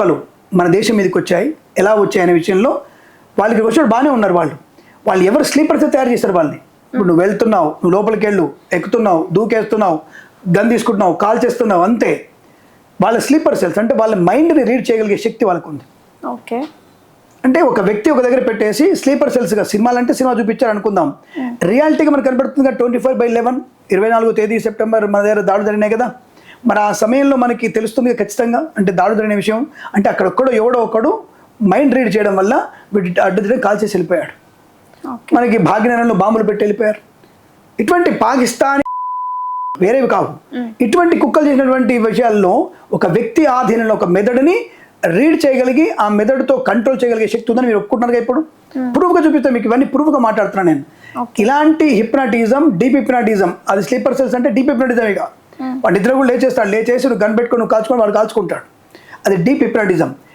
కుక్కలు మన దేశం మీదకి వచ్చాయి ఎలా వచ్చాయి అనే విషయంలో వాళ్ళకి వచ్చినప్పుడు బాగానే ఉన్నారు వాళ్ళు. వాళ్ళు ఎవరు స్లీపర్స్ తయారు చేశారు వాళ్ళని? ఇప్పుడు నువ్వు వెళ్తున్నావు నువ్వు లోపలికి వెళ్ళు ఎక్కుతున్నావు దూకేస్తున్నావు గన్ తీసుకుంటున్నావు కాల్ చేస్తున్నావు అంతే. వాళ్ళ స్లీపర్ సెల్స్ అంటే వాళ్ళ మైండ్ని రీడ్ చేయగలిగే శక్తి వాళ్ళకు ఉంది ఓకే. అంటే ఒక వ్యక్తి ఒక దగ్గర పెట్టేసి స్లీపర్ సెల్స్గా సినిమాలు అంటే సినిమా చూపించారు అనుకుందాం. రియాలిటీగా మనకు కనబడుతుంది ట్వంటీ ఫైవ్ బై లెవెన్ ఇరవై నాలుగో తేదీ సెప్టెంబర్ మన దగ్గర దాడులు జరిగినాయి కదా. మరి ఆ సమయంలో మనకి తెలుస్తుంది ఖచ్చితంగా అంటే దాడులు జరిగిన విషయం. అంటే అక్కడొక్కడో ఎవడో ఒకడు మైండ్ రీడ్ చేయడం వల్ల వీటి అడ్డు కాల్ చేసి వెళ్ళిపోయాడు. మనకి భాగ్యనగరంలో బాంబులు పెట్టి వెళ్ళిపోయారు. ఇటువంటి పాకిస్తాన్ వేరేవి కావు. ఇటువంటి కుక్కలు చేసినటువంటి విషయాల్లో ఒక వ్యక్తి ఆధీనంలో ఒక మెదడుని రీడ్ చేయగలిగి ఆ మెదడుతో కంట్రోల్ చేయగలిగే శక్తి ఉందని మీరు ఒప్పుకుంటున్నారు ఇప్పుడు? ప్రూఫ్గా చూపిస్తాను మీకు ఇవన్నీ ప్రూఫ్గా మాట్లాడుతున్నాను నేను. ఇలాంటి హిప్నాటిజం డీప్ హిప్నాటిజం అది స్లీపర్ సెల్స్ అంటే డీప్ హిప్నాటిజం ఇక Hmm. వాడు నిద్ర కూడా లేచేస్తాడు. లేచేసి నువ్వు గన్ పెట్టుకుని నువ్వు కాల్చుకొని వాడు కాల్చుకుంటాడు. అది డీప్ హిప్నాటిజం.